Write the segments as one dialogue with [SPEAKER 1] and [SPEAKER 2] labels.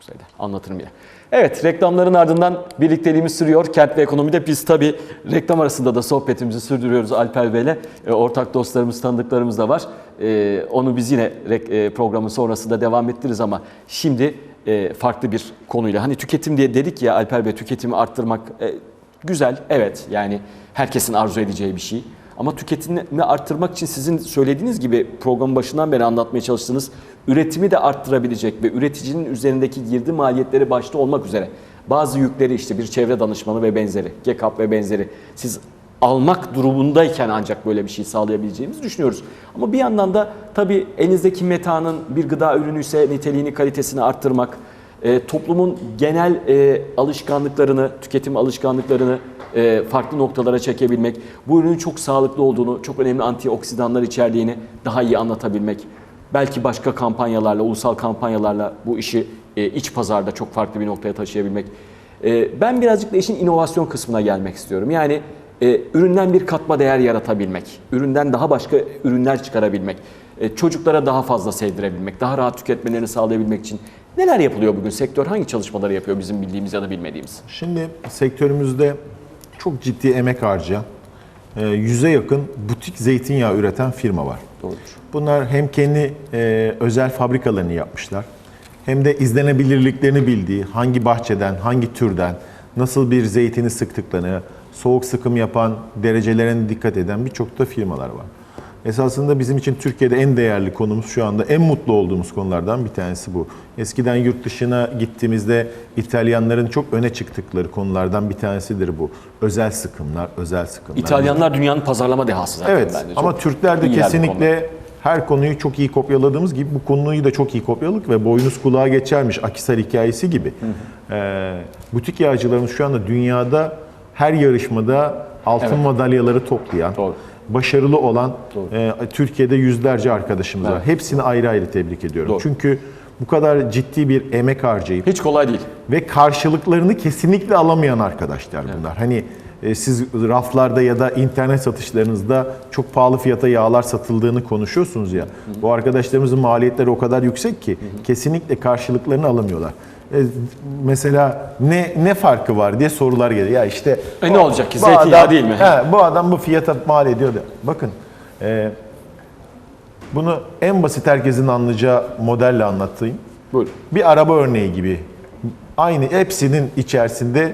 [SPEAKER 1] Sayıda anlatırım yine. Evet reklamların ardından birlikteliğimiz sürüyor. Kent ve ekonomide biz tabii reklam arasında da sohbetimizi sürdürüyoruz Alper Bey'le. E, ortak dostlarımız, tanıdıklarımız da var. E, onu biz yine e, programın sonrasında devam ettiririz ama şimdi e, farklı bir konuyla. Hani tüketim diye dedik ya Alper Bey tüketimi arttırmak e, güzel. Evet yani herkesin arzu edeceği bir şey. Ama tüketimi arttırmak için sizin söylediğiniz gibi programın başından beri anlatmaya çalıştığınız üretimi de arttırabilecek ve üreticinin üzerindeki girdi maliyetleri başta olmak üzere bazı yükleri işte bir çevre danışmanı ve benzeri, GEKAP ve benzeri siz almak durumundayken ancak böyle bir şey sağlayabileceğimizi düşünüyoruz. Ama bir yandan da tabii elinizdeki metanın bir gıda ürünü ise niteliğini, kalitesini arttırmak, e, toplumun genel e, alışkanlıklarını, tüketim alışkanlıklarını e, farklı noktalara çekebilmek, bu ürünün çok sağlıklı olduğunu, çok önemli antioksidanlar içerdiğini daha iyi anlatabilmek, belki başka kampanyalarla, ulusal kampanyalarla bu işi e, iç pazarda çok farklı bir noktaya taşıyabilmek. E, ben birazcık da işin inovasyon kısmına gelmek istiyorum. Yani üründen bir katma değer yaratabilmek, üründen daha başka ürünler çıkarabilmek, çocuklara daha fazla sevdirebilmek, daha rahat tüketmelerini sağlayabilmek için neler yapılıyor bugün? Sektör hangi çalışmaları yapıyor bizim bildiğimiz ya da bilmediğimiz?
[SPEAKER 2] Şimdi sektörümüzde çok ciddi emek harcayan, e, yüze yakın butik zeytinyağı üreten firma var.
[SPEAKER 1] Doğrudur.
[SPEAKER 2] Bunlar hem kendi e, özel fabrikalarını yapmışlar, hem de izlenebilirliklerini bildiği, hangi bahçeden, hangi türden, nasıl bir zeytini sıktıklarını, soğuk sıkım yapan, derecelerine dikkat eden birçok da firmalar var. Esasında bizim için Türkiye'de en değerli konumuz şu anda en mutlu olduğumuz konulardan bir tanesi bu. Eskiden yurt dışına gittiğimizde İtalyanların çok öne çıktıkları konulardan bir tanesidir bu. Özel sıkımlar, özel sıkımlar.
[SPEAKER 1] İtalyanlar dünyanın pazarlama dehası zaten
[SPEAKER 2] Evet
[SPEAKER 1] bence.
[SPEAKER 2] ama
[SPEAKER 1] Çok
[SPEAKER 2] Türkler de kesinlikle her konuyu çok iyi kopyaladığımız gibi bu konuyu da çok iyi kopyaladık ve boynuz kulağa geçermiş Akisar hikayesi gibi. Ee, butik yağcılarımız şu anda dünyada her yarışmada altın
[SPEAKER 1] Evet.
[SPEAKER 2] madalyaları toplayan,
[SPEAKER 1] Doğru.
[SPEAKER 2] Başarılı olan e, Türkiye'de yüzlerce arkadaşımız var. Hepsini ayrı ayrı tebrik ediyorum.
[SPEAKER 1] Doğru.
[SPEAKER 2] Çünkü bu kadar ciddi bir emek harcayıp
[SPEAKER 1] Hiç kolay değil.
[SPEAKER 2] ve karşılıklarını kesinlikle alamayan arkadaşlar bunlar. Hani e, siz raflarda ya da internet satışlarınızda çok pahalı fiyata yağlar satıldığını konuşuyorsunuz ya. Bu arkadaşlarımızın maliyetleri o kadar yüksek ki kesinlikle karşılıklarını alamıyorlar. E, mesela ne ne farkı var diye sorular geliyor. Ya işte
[SPEAKER 1] E ne
[SPEAKER 2] bu-
[SPEAKER 1] olacak ki? Zeytinyağı değil mi?
[SPEAKER 2] He, bu adam bu fiyata mal ediyor da. Bakın e, bunu en basit herkesin anlayacağı modelle anlatayım.
[SPEAKER 1] Buyurun.
[SPEAKER 2] Bir araba örneği gibi. Aynı hepsinin içerisinde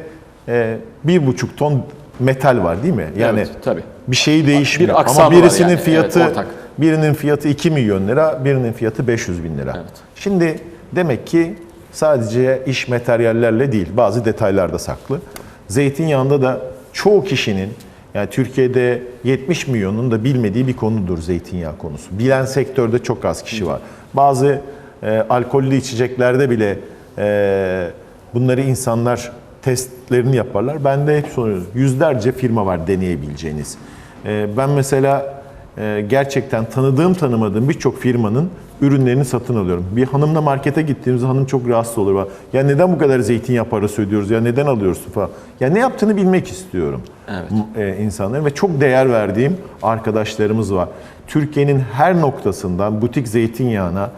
[SPEAKER 2] e, bir buçuk ton metal var değil mi? Yani
[SPEAKER 1] Evet, tabii.
[SPEAKER 2] bir şeyi değişmiyor.
[SPEAKER 1] Bir
[SPEAKER 2] Ama birisinin
[SPEAKER 1] yani,
[SPEAKER 2] fiyatı
[SPEAKER 1] evet, ortak.
[SPEAKER 2] birinin fiyatı 2 milyon lira, birinin fiyatı 500 bin lira.
[SPEAKER 1] Evet.
[SPEAKER 2] Şimdi demek ki sadece iş materyallerle değil, bazı detaylar da saklı. Zeytinyağında da çoğu kişinin yani Türkiye'de 70 milyonun da bilmediği bir konudur zeytinyağı konusu. Bilen sektörde çok az kişi var. Bazı e, alkollü içeceklerde bile e, bunları insanlar testlerini yaparlar. Ben de hep soruyorum. Yüzlerce firma var deneyebileceğiniz. E, ben mesela e, gerçekten tanıdığım tanımadığım birçok firmanın ürünlerini satın alıyorum. Bir hanımla markete gittiğimizde hanım çok rahatsız olur. Ya neden bu kadar zeytinyağı parası ödüyoruz ya neden alıyorsun falan. Ya ne yaptığını bilmek istiyorum
[SPEAKER 1] Evet.
[SPEAKER 2] e, insanların ve çok değer verdiğim arkadaşlarımız var. Türkiye'nin her noktasından butik zeytinyağına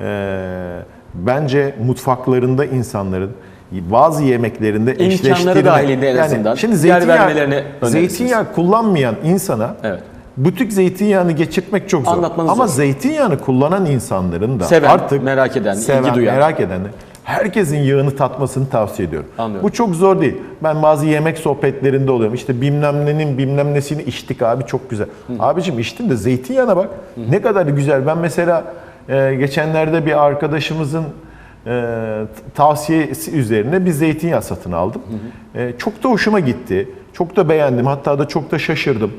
[SPEAKER 2] e, bence mutfaklarında insanların bazı yemeklerinde
[SPEAKER 1] İmkanları
[SPEAKER 2] eşleştirme.
[SPEAKER 1] dahilinde en azından
[SPEAKER 2] Şimdi zeytinyağı, zeytinyağı kullanmayan insana
[SPEAKER 1] Evet.
[SPEAKER 2] Butik zeytinyağını geçirtmek çok zor.
[SPEAKER 1] Anlatmanız
[SPEAKER 2] Ama
[SPEAKER 1] zor.
[SPEAKER 2] zeytinyağını kullanan insanların da
[SPEAKER 1] Seven,
[SPEAKER 2] artık
[SPEAKER 1] merak eden,
[SPEAKER 2] seven,
[SPEAKER 1] ilgi duyan.
[SPEAKER 2] merak edenler herkesin yağını tatmasını tavsiye ediyorum.
[SPEAKER 1] Anlıyorum.
[SPEAKER 2] Bu çok zor değil. Ben bazı yemek sohbetlerinde oluyorum. İşte bilmem nenin bilmem nesini içtik abi çok güzel. Abicim içtin de zeytinyağına bak. Ne kadar güzel. Ben mesela e, geçenlerde bir arkadaşımızın e, tavsiyesi üzerine bir zeytinyağı satın aldım. E, çok da hoşuma gitti. Çok da beğendim. Hatta da çok da şaşırdım.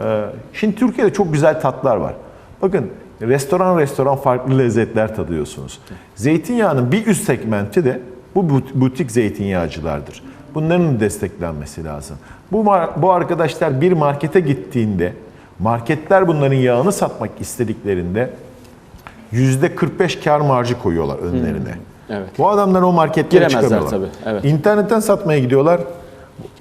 [SPEAKER 2] E, şimdi Türkiye'de çok güzel tatlar var. Bakın restoran restoran farklı lezzetler tadıyorsunuz. Zeytinyağının bir üst segmenti de bu but- butik zeytinyağcılardır. Bunların desteklenmesi lazım. Bu bu arkadaşlar bir markete gittiğinde marketler bunların yağını satmak istediklerinde yüzde 45 kar marjı koyuyorlar önlerine.
[SPEAKER 1] evet.
[SPEAKER 2] Bu adamlar o marketlere
[SPEAKER 1] Giremezler
[SPEAKER 2] çıkamıyorlar.
[SPEAKER 1] tabii, evet.
[SPEAKER 2] İnternetten satmaya gidiyorlar.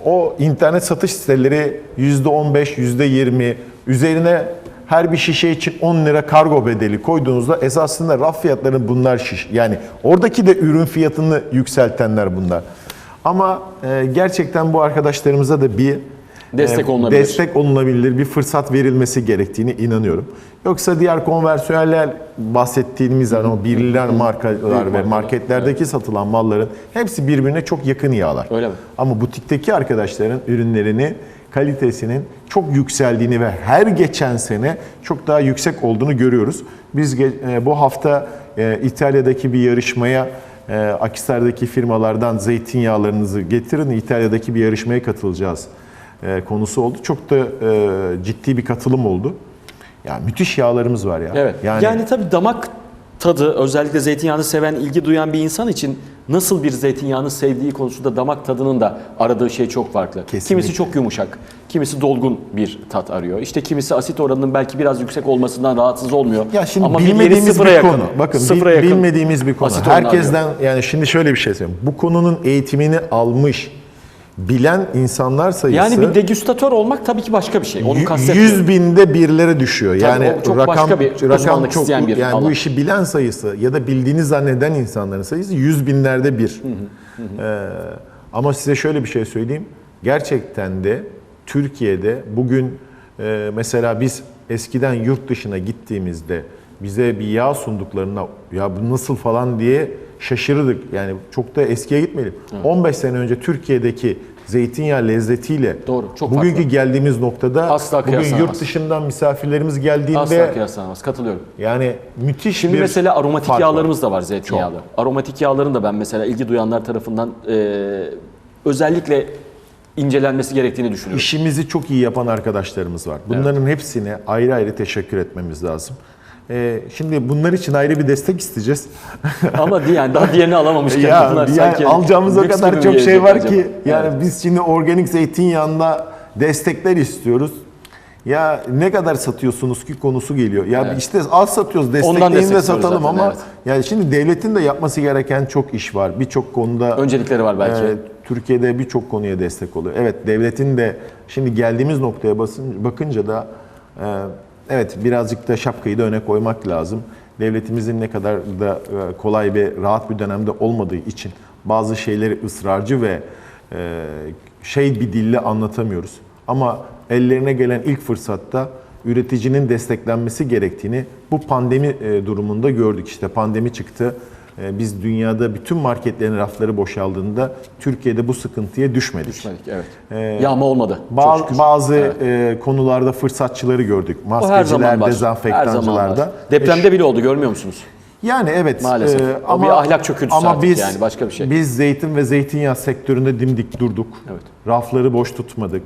[SPEAKER 2] O internet satış siteleri yüzde 15, yüzde 20 üzerine her bir şişe için 10 lira kargo bedeli koyduğunuzda esasında raf fiyatları bunlar şiş. Yani oradaki de ürün fiyatını yükseltenler bunlar. Ama e, gerçekten bu arkadaşlarımıza da bir
[SPEAKER 1] Destek
[SPEAKER 2] e,
[SPEAKER 1] olunabilir.
[SPEAKER 2] destek olunabilir, bir fırsat verilmesi gerektiğini inanıyorum. Yoksa diğer konversiyoneller bahsettiğimiz hani o birliler markalar ve marketlerdeki satılan malların hepsi birbirine çok yakın yağlar.
[SPEAKER 1] Öyle mi?
[SPEAKER 2] Ama butikteki arkadaşların ürünlerini kalitesinin çok yükseldiğini ve her geçen sene çok daha yüksek olduğunu görüyoruz. Biz e, bu hafta e, İtalya'daki bir yarışmaya e, Akisar'daki firmalardan zeytinyağlarınızı getirin İtalya'daki bir yarışmaya katılacağız e, konusu oldu. Çok da e, ciddi bir katılım oldu. Ya müthiş yağlarımız var ya.
[SPEAKER 1] Evet. Yani, tabii damak tadı özellikle zeytinyağını seven, ilgi duyan bir insan için nasıl bir zeytinyağını sevdiği konusunda damak tadının da aradığı şey çok farklı.
[SPEAKER 2] Kesinlikle.
[SPEAKER 1] Kimisi çok yumuşak, kimisi dolgun bir tat arıyor. İşte kimisi asit oranının belki biraz yüksek olmasından rahatsız olmuyor.
[SPEAKER 2] Ya şimdi
[SPEAKER 1] Ama bir
[SPEAKER 2] bilmediğimiz
[SPEAKER 1] sıfıra
[SPEAKER 2] bir
[SPEAKER 1] yakın.
[SPEAKER 2] konu. Bakın
[SPEAKER 1] Sıfıra
[SPEAKER 2] bil-
[SPEAKER 1] yakın
[SPEAKER 2] bilmediğimiz bir konu.
[SPEAKER 1] asit.
[SPEAKER 2] Herkesten yani şimdi şöyle bir şey söyleyeyim. Bu konunun eğitimini almış, bilen insanlar sayısı
[SPEAKER 1] Yani bir degüstatör olmak tabii ki başka bir şey. Onu kastetmiyorum.
[SPEAKER 2] 100 binde birlere düşüyor. Yani
[SPEAKER 1] o çok
[SPEAKER 2] rakam
[SPEAKER 1] başka bir
[SPEAKER 2] rakam çok
[SPEAKER 1] isteyen bir
[SPEAKER 2] yani
[SPEAKER 1] alan.
[SPEAKER 2] bu işi bilen sayısı ya da bildiğini zanneden insanların sayısı 100 binlerde bir. Ee, ama size şöyle bir şey söyleyeyim. Gerçekten de Türkiye'de bugün e, mesela biz eskiden yurt dışına gittiğimizde bize bir yağ sunduklarına ya bu nasıl falan diye şaşırırdık. Yani çok da eskiye gitmeyelim. 15 sene önce Türkiye'deki zeytinyağı lezzetiyle
[SPEAKER 1] Doğru, çok
[SPEAKER 2] bugünkü
[SPEAKER 1] farklı.
[SPEAKER 2] geldiğimiz noktada
[SPEAKER 1] Asla
[SPEAKER 2] bugün yurt dışından misafirlerimiz geldiğinde
[SPEAKER 1] Asla kıyaslanamaz. Katılıyorum.
[SPEAKER 2] yani müthiş
[SPEAKER 1] Şimdi
[SPEAKER 2] bir
[SPEAKER 1] mesela aromatik
[SPEAKER 2] fark var.
[SPEAKER 1] yağlarımız da var zeytinyağlı. Aromatik yağların da ben mesela ilgi duyanlar tarafından e, özellikle incelenmesi gerektiğini düşünüyorum.
[SPEAKER 2] İşimizi çok iyi yapan arkadaşlarımız var. Bunların hepsine ayrı ayrı teşekkür etmemiz lazım. Ee, şimdi bunlar için ayrı bir destek isteyeceğiz.
[SPEAKER 1] Ama yani daha diğerini alamamışken
[SPEAKER 2] ya,
[SPEAKER 1] bunlar
[SPEAKER 2] yani
[SPEAKER 1] sanki
[SPEAKER 2] alacağımız o kadar çok şey var
[SPEAKER 1] acaba?
[SPEAKER 2] ki yani
[SPEAKER 1] Evet.
[SPEAKER 2] biz şimdi organik zeytinyağında destekler istiyoruz. Ya ne kadar satıyorsunuz ki konusu geliyor. Ya
[SPEAKER 1] Evet.
[SPEAKER 2] işte az satıyoruz destekleyin
[SPEAKER 1] destek
[SPEAKER 2] de satalım
[SPEAKER 1] zaten,
[SPEAKER 2] ama
[SPEAKER 1] evet.
[SPEAKER 2] yani şimdi devletin de yapması gereken çok iş var. Birçok konuda
[SPEAKER 1] Öncelikleri var belki.
[SPEAKER 2] ee, Türkiye'de birçok konuya destek oluyor. Evet devletin de şimdi geldiğimiz noktaya basın, bakınca da e, evet birazcık da şapkayı da öne koymak lazım. Devletimizin ne kadar da e, kolay ve rahat bir dönemde olmadığı için bazı şeyleri ısrarcı ve e, şey bir dille anlatamıyoruz. Ama ellerine gelen ilk fırsatta üreticinin desteklenmesi gerektiğini bu pandemi e, durumunda gördük. İşte pandemi çıktı. E, Biz dünyada bütün marketlerin rafları boşaldığında Türkiye'de bu sıkıntıya düşmedik.
[SPEAKER 1] Düşmedik, evet. Yağma olmadı. çok
[SPEAKER 2] Bazı,
[SPEAKER 1] Evet.
[SPEAKER 2] e, konularda fırsatçıları gördük. Maskeciler, dezenfektancılarda.
[SPEAKER 1] Depremde bile oldu görmüyor musunuz?
[SPEAKER 2] Yani evet.
[SPEAKER 1] Maalesef. O bir ahlak çöküntüsü artık yani, başka bir şey.
[SPEAKER 2] Biz zeytin ve zeytinyağı sektöründe dimdik durduk.
[SPEAKER 1] Evet.
[SPEAKER 2] Rafları boş tutmadık.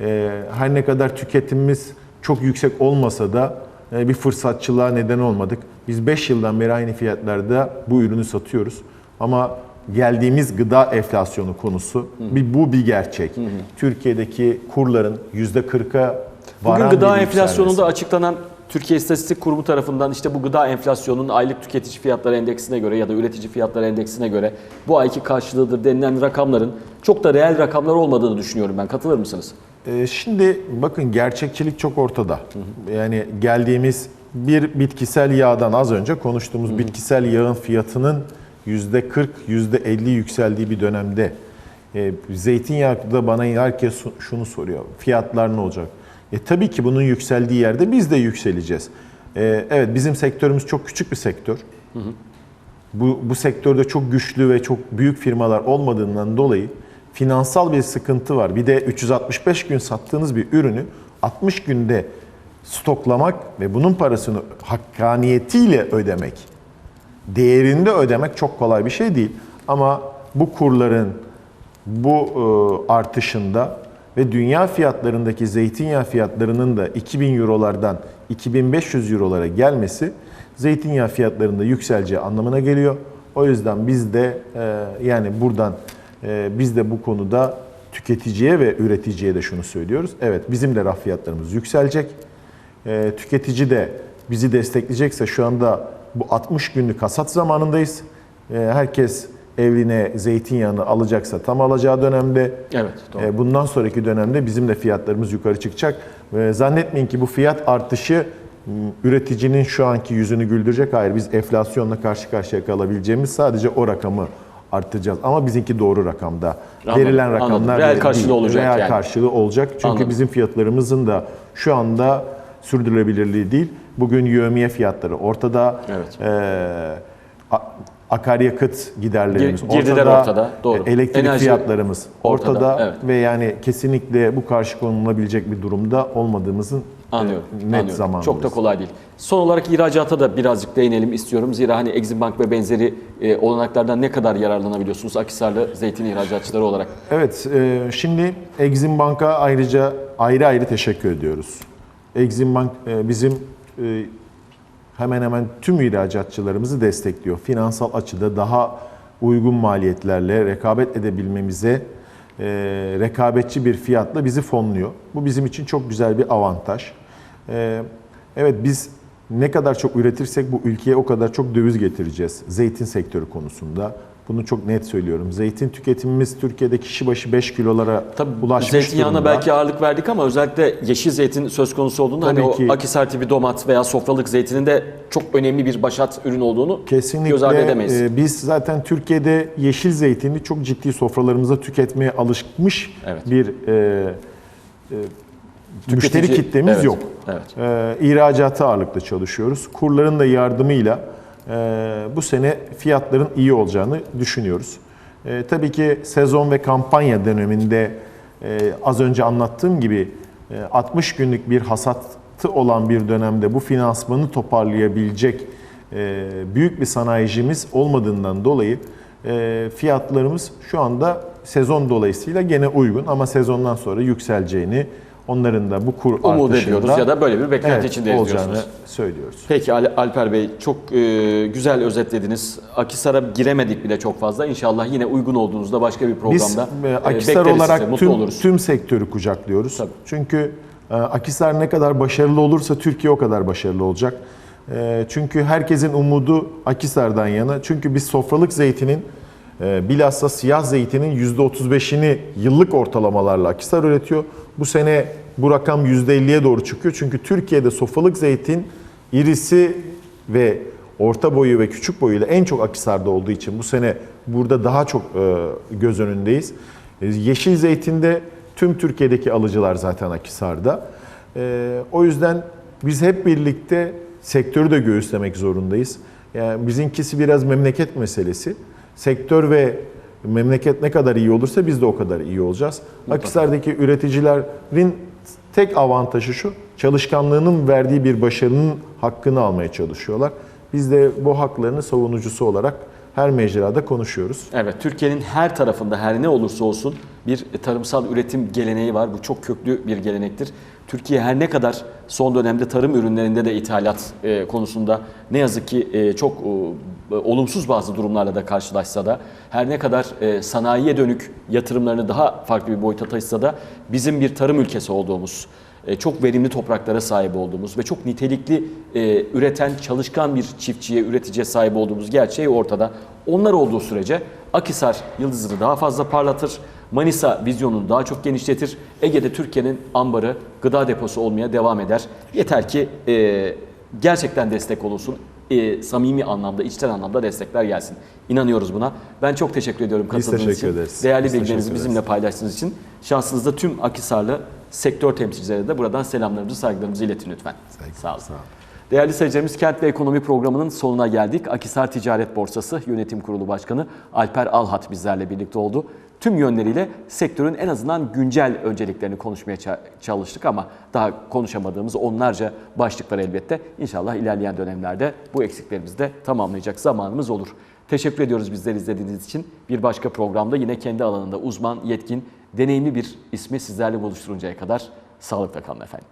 [SPEAKER 2] Ee, her ne kadar tüketimimiz çok yüksek olmasa da e, bir fırsatçılığa neden olmadık. Biz 5 yıldan beri aynı fiyatlarda bu ürünü satıyoruz. Ama geldiğimiz gıda enflasyonu konusu bir bu bir gerçek. Türkiye'deki kurların %40'a varan
[SPEAKER 1] Bugün gıda enflasyonunda açıklanan Türkiye İstatistik Kurumu tarafından işte bu gıda enflasyonunun aylık tüketici fiyatları endeksine göre ya da üretici fiyatları endeksine göre bu ayki karşılığıdır denilen rakamların çok da reel rakamlar olmadığını düşünüyorum ben. Katılır mısınız?
[SPEAKER 2] Ee, Şimdi bakın gerçekçilik çok ortada. Yani geldiğimiz bir bitkisel yağdan az önce konuştuğumuz bitkisel yağın fiyatının %40, %50 yükseldiği bir dönemde e, zeytinyağı da bana herkes şunu soruyor. Fiyatlar ne olacak? E tabii ki bunun yükseldiği yerde biz de yükseleceğiz. E, evet bizim sektörümüz çok küçük bir sektör. Bu, bu sektörde çok güçlü ve çok büyük firmalar olmadığından dolayı finansal bir sıkıntı var. Bir de 365 gün sattığınız bir ürünü 60 günde stoklamak ve bunun parasını hakkaniyetiyle ödemek, değerinde ödemek çok kolay bir şey değil. Ama bu kurların bu e, artışında ve dünya fiyatlarındaki zeytinyağı fiyatlarının da 2000 eurolardan 2500 eurolara gelmesi zeytinyağı fiyatlarında yükseleceği anlamına geliyor. O yüzden biz de e, yani buradan biz de bu konuda tüketiciye ve üreticiye de şunu söylüyoruz. Evet bizim de raf fiyatlarımız yükselecek. E, tüketici de bizi destekleyecekse şu anda bu 60 günlük hasat zamanındayız. E, herkes evine zeytinyağını alacaksa tam alacağı dönemde.
[SPEAKER 1] Evet, doğru.
[SPEAKER 2] Bundan sonraki dönemde bizim de fiyatlarımız yukarı çıkacak. Zannetmeyin ki bu fiyat artışı üreticinin şu anki yüzünü güldürecek. Hayır biz enflasyonla karşı karşıya kalabileceğimiz sadece o rakamı arttıracağız. Ama bizimki doğru rakamda.
[SPEAKER 1] Anladım,
[SPEAKER 2] Verilen
[SPEAKER 1] anladım.
[SPEAKER 2] rakamlar
[SPEAKER 1] Reel
[SPEAKER 2] değil.
[SPEAKER 1] karşılığı olacak
[SPEAKER 2] Reel
[SPEAKER 1] yani.
[SPEAKER 2] karşılığı olacak. Çünkü
[SPEAKER 1] Anladım.
[SPEAKER 2] bizim fiyatlarımızın da şu anda sürdürülebilirliği değil. Bugün yövmiye fiyatları ortada.
[SPEAKER 1] Evet.
[SPEAKER 2] A- akaryakıt giderlerimiz
[SPEAKER 1] Gir- girdiler ortada, doğru.
[SPEAKER 2] e, Elektrik
[SPEAKER 1] Enerji
[SPEAKER 2] fiyatlarımız
[SPEAKER 1] ortada,
[SPEAKER 2] ortada,
[SPEAKER 1] evet.
[SPEAKER 2] ve yani kesinlikle bu karşı konulabilecek bir durumda olmadığımızın e,
[SPEAKER 1] Anlıyorum.
[SPEAKER 2] net
[SPEAKER 1] anlıyorum.
[SPEAKER 2] zamanındayız.
[SPEAKER 1] Çok da kolay değil. Son olarak ihracata da birazcık değinelim istiyorum. Zira hani Exim Bank ve benzeri e, olanaklardan ne kadar yararlanabiliyorsunuz Akhisarlı zeytin ihracatçıları olarak?
[SPEAKER 2] Evet, e, şimdi Exim Bank'a ayrıca ayrı ayrı teşekkür ediyoruz. Exim Bank e, bizim e, hemen hemen tüm ihracatçılarımızı destekliyor. Finansal açıda daha uygun maliyetlerle rekabet edebilmemize e, rekabetçi bir fiyatla bizi fonluyor. Bu bizim için çok güzel bir avantaj. E, evet biz ne kadar çok üretirsek bu ülkeye o kadar çok döviz getireceğiz. Zeytin sektörü konusunda. Bunu çok net söylüyorum. Zeytin tüketimimiz Türkiye'de kişi başı 5 kilolara
[SPEAKER 1] Tabii
[SPEAKER 2] ulaşmış
[SPEAKER 1] zeytinyağına
[SPEAKER 2] durumda.
[SPEAKER 1] belki ağırlık verdik ama özellikle yeşil zeytin söz konusu olduğunda
[SPEAKER 2] Tabii
[SPEAKER 1] hani
[SPEAKER 2] ki.
[SPEAKER 1] o Akhisar tipi domat veya sofralık zeytinin de çok önemli bir başat ürün olduğunu göz ardı
[SPEAKER 2] Kesinlikle
[SPEAKER 1] edemeyiz.
[SPEAKER 2] e, biz zaten Türkiye'de yeşil zeytini çok ciddi sofralarımıza tüketmeye alışmış
[SPEAKER 1] Evet.
[SPEAKER 2] bir e, e, müşteri
[SPEAKER 1] Tüketici-
[SPEAKER 2] kitlemiz
[SPEAKER 1] evet,
[SPEAKER 2] yok.
[SPEAKER 1] evet.
[SPEAKER 2] E, ihracata ağırlıklı çalışıyoruz. Kurların da yardımıyla e, bu sene fiyatların iyi olacağını düşünüyoruz. E, tabii ki sezon ve kampanya döneminde e, az önce anlattığım gibi e, 60 günlük bir hasatı olan bir dönemde bu finansmanı toparlayabilecek e, büyük bir sanayicimiz olmadığından dolayı e, fiyatlarımız şu anda sezon dolayısıyla gene uygun ama sezondan sonra yükseleceğini onların da bu kur
[SPEAKER 1] Umut ediyoruz ya da böyle bir beklenti
[SPEAKER 2] evet,
[SPEAKER 1] içindeyiz
[SPEAKER 2] olacağını
[SPEAKER 1] diyorsunuz.
[SPEAKER 2] söylüyoruz.
[SPEAKER 1] Peki Al- Alper Bey çok e, güzel özetlediniz. Akhisar'a giremedik bile çok fazla. İnşallah yine uygun olduğunuzda başka bir
[SPEAKER 2] Biz
[SPEAKER 1] programda
[SPEAKER 2] e,
[SPEAKER 1] e,
[SPEAKER 2] Akisar olarak
[SPEAKER 1] sizi, mutlu
[SPEAKER 2] tüm,
[SPEAKER 1] oluruz.
[SPEAKER 2] tüm sektörü kucaklıyoruz.
[SPEAKER 1] Tabii.
[SPEAKER 2] Çünkü e, Akisar ne kadar başarılı olursa Türkiye o kadar başarılı olacak. E, Çünkü herkesin umudu Akisar'dan yana. Çünkü biz sofralık zeytinin e, bilhassa siyah zeytinin %35'ini yıllık ortalamalarla Akisar üretiyor. Bu sene bu rakam %50'ye doğru çıkıyor. Çünkü Türkiye'de sofralık zeytin irisi ve orta boyu ve küçük boyuyla en çok Akisar'da olduğu için bu sene burada daha çok e, göz önündeyiz. E, Yeşil zeytinde tüm Türkiye'deki alıcılar zaten Akisar'da. E, o yüzden biz hep birlikte sektörü de göğüslemek zorundayız. Yani bizimkisi biraz memleket meselesi. Sektör ve memleket ne kadar iyi olursa biz de o kadar iyi olacağız. Akisar'daki üreticilerin tek avantajı şu, çalışkanlığının verdiği bir başarının hakkını almaya çalışıyorlar. Biz de bu haklarının savunucusu olarak her mecrada konuşuyoruz.
[SPEAKER 1] Evet, Türkiye'nin her tarafında her ne olursa olsun bir tarımsal üretim geleneği var. Bu çok köklü bir gelenektir. Türkiye her ne kadar son dönemde tarım ürünlerinde de ithalat e, konusunda ne yazık ki e, çok e, olumsuz bazı durumlarla da karşılaşsa da her ne kadar e, sanayiye dönük yatırımlarını daha farklı bir boyuta taşısa da bizim bir tarım ülkesi olduğumuz, e, çok verimli topraklara sahip olduğumuz ve çok nitelikli e, üreten çalışkan bir çiftçiye, üreticiye sahip olduğumuz gerçeği ortada. Onlar olduğu sürece Akisar yıldızını daha fazla parlatır, Manisa vizyonunu daha çok genişletir, Ege'de Türkiye'nin ambarı, gıda deposu olmaya devam eder. Yeter ki e, gerçekten destek olunsun, e, samimi anlamda, içten anlamda destekler gelsin. İnanıyoruz buna. Ben çok teşekkür ediyorum katıldığınız
[SPEAKER 2] teşekkür
[SPEAKER 1] için.
[SPEAKER 2] ederiz.
[SPEAKER 1] Değerli
[SPEAKER 2] Biz
[SPEAKER 1] bilgilerinizi bizimle paylaştığınız için şansınızda tüm Akisarlı sektör temsilcilerine de buradan selamlarımızı, saygılarımızı iletin lütfen. Sağ olun.
[SPEAKER 2] sağ olun.
[SPEAKER 1] Değerli seyircilerimiz Kent ve Ekonomi programının sonuna geldik. Akisar Ticaret Borsası Yönetim Kurulu Başkanı Alper Alhat bizlerle birlikte oldu. Tüm yönleriyle sektörün en azından güncel önceliklerini konuşmaya ça- çalıştık ama daha konuşamadığımız onlarca başlık var elbette. İnşallah ilerleyen dönemlerde bu eksiklerimizi de tamamlayacak zamanımız olur. Teşekkür ediyoruz bizleri izlediğiniz için. Bir başka programda yine kendi alanında uzman, yetkin, deneyimli bir ismi sizlerle buluşturuncaya kadar sağlıkla kalın efendim.